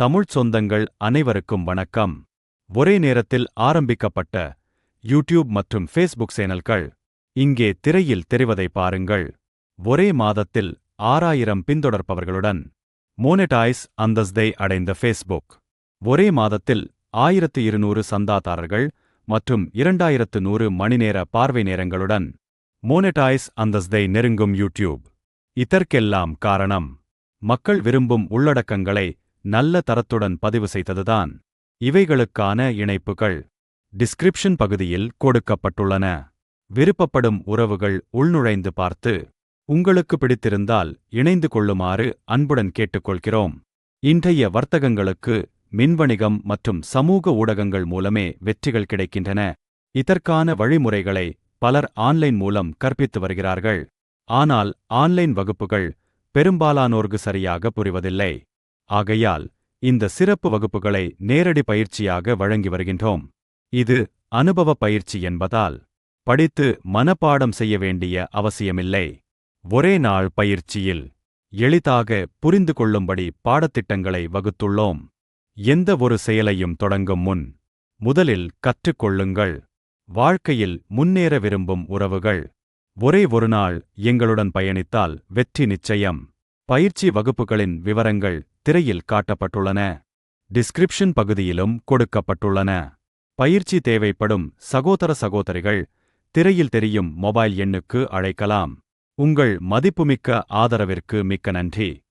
தமிழ் சொந்தங்கள் அனைவருக்கும் வணக்கம். ஒரே நேரத்தில் ஆரம்பிக்கப்பட்ட யூடியூப் மற்றும் ஃபேஸ்புக் சேனல்கள் இங்கே திரையில் தெரிவதை பாருங்கள். ஒரே மாதத்தில் ஆறாயிரம் பின்தொடர்பவர்களுடன் மோனெடைஸ் அந்தஸ்தை அடைந்த ஃபேஸ்புக். ஒரே மாதத்தில் ஆயிரத்து இருநூறு சந்தாதாரர்கள் மற்றும் இரண்டாயிரத்து நூறு மணிநேர பார்வை நேரங்களுடன் மோனெடைஸ் அந்தஸ்தை நெருங்கும் யூடியூப். இதற்கெல்லாம் காரணம் மக்கள் விரும்பும் உள்ளடக்கங்களை நல்ல தரத்துடன் பதிவு செய்ததுதான். இவைகளுக்கான இணைப்புகள் டிஸ்கிரிப்ஷன் பகுதியில் கொடுக்கப்பட்டுள்ளன. விருப்பப்படும் உறவுகள் உள்நுழைந்து பார்த்து உங்களுக்கு பிடித்திருந்தால் இணைந்து கொள்ளுமாறு அன்புடன் கேட்டுக்கொள்கிறோம். இன்றைய வர்த்தகங்களுக்கு மின்வணிகம் மற்றும் சமூக ஊடகங்கள் மூலமே வெற்றிகள் கிடைக்கின்றன. இதற்கான வழிமுறைகளை பலர் ஆன்லைன் மூலம் கற்பித்து வருகிறார்கள். ஆனால் ஆன்லைன் வகுப்புகள் பெரும்பாலானோர்க்கு சரியாக புரிவதில்லை. ஆகையால் இந்த சிறப்பு வகுப்புகளை நேரடி பயிற்சியாக வழங்கி வருகின்றோம். இது அனுபவ பயிற்சி என்பதால் படித்து மனப்பாடம் செய்ய வேண்டிய அவசியமில்லை. ஒரே நாள் பயிற்சியில் எளிதாக புரிந்து கொள்ளும்படி பாடத்திட்டங்களை வகுத்துள்ளோம். எந்த ஒரு செயலையும் தொடங்கும் முன் முதலில் கற்றுக்கொள்ளுங்கள். வாழ்க்கையில் முன்னேற விரும்பும் உறவுகள். ஒரே ஒரு நாள் எங்களுடன் பயணித்தால் வெற்றி நிச்சயம். பயிற்சி வகுப்புகளின் விவரங்கள் திரையில் காட்டப்பட்டுள்ளன. டிஸ்கிரிப்ஷன் பகுதியிலும் கொடுக்கப்பட்டுள்ளன. பயிற்சி தேவைப்படும் சகோதர சகோதரிகள் திரையில் தெரியும் மொபைல் எண்ணுக்கு அழைக்கலாம். உங்கள் மதிப்புமிக்க ஆதரவிற்கு மிக்க நன்றி.